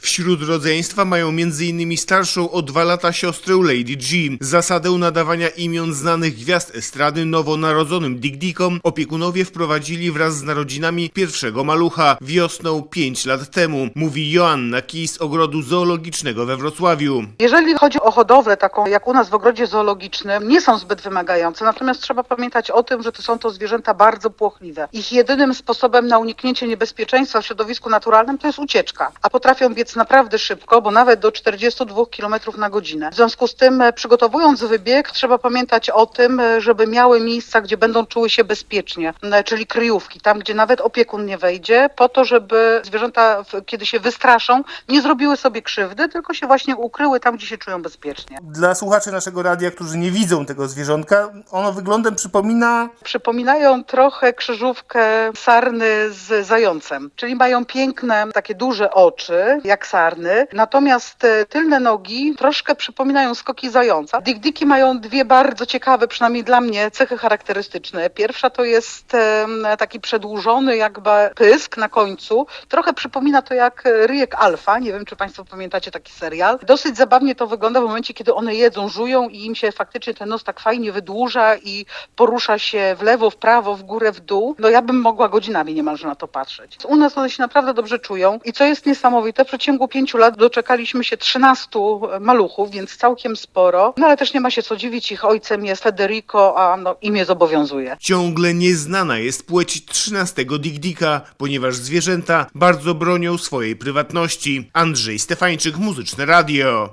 Wśród rodzeństwa mają m.in. starszą o dwa lata siostrę Lady G. Zasadę nadawania imion znanych gwiazd estrady nowonarodzonym Dick Dickom opiekunowie wprowadzili wraz z narodzinami pierwszego malucha wiosną 5 lat temu, mówi Joanna Kij z ogrodu zoologicznego we Wrocławiu. Jeżeli chodzi o hodowlę taką jak u nas w ogrodzie zoologicznym, nie są zbyt wymagające, natomiast trzeba pamiętać o tym, że to są to zwierzęta bardzo płochliwe. Ich jedynym sposobem na uniknięcie niebezpieczeństwa w środowisku naturalnym to jest ucieczka, a potrafią biec naprawdę szybko, bo nawet do 42 km na godzinę. W związku z tym, e, przygotowując wybieg, trzeba pamiętać o tym, e, żeby miały miejsca, gdzie będą czuły się bezpiecznie, m, czyli kryjówki, tam gdzie nawet opiekun nie wejdzie, po to, żeby zwierzęta, kiedy się wystraszą, nie zrobiły sobie krzywdy, tylko się właśnie ukryły tam, gdzie się czują bezpiecznie. Dla słuchaczy naszego radia, którzy nie widzą tego zwierzątka, ono wyglądem przypomina Przypominają trochę krzyżówkę sarny z zającem, czyli mają piękne, takie duże oczy, jak sarny, natomiast e, tylne nogi troszkę przypominają skoki zająca. Dick-dicki mają dwie bardzo ciekawe, przynajmniej dla mnie, cechy charakterystyczne. Pierwsza to jest taki przedłużony jakby pysk na końcu. Trochę przypomina to jak e, ryjek alfa. Nie wiem, czy Państwo pamiętacie taki serial. Dosyć zabawnie to wygląda w momencie, kiedy one jedzą, żują i im się faktycznie ten nos tak fajnie wydłuża i porusza się w lewo, w prawo, w górę, w dół. No ja bym mogła godzinami niemalże na to patrzeć. U nas one się naprawdę dobrze czują i co jest niesamowite, w przeciągu pięciu lat doczekaliśmy się 13 maluchów, więc całkiem sporo. No ale też nie ma się co dziwić, ich ojcem jest Federico, a no imię zobowiązuje. Ciągle nieznana jest płeć 13 Dick Dicka, ponieważ zwierzęta bardzo bronią swojej prywatności. Andrzej Stefańczyk, Muzyczne Radio.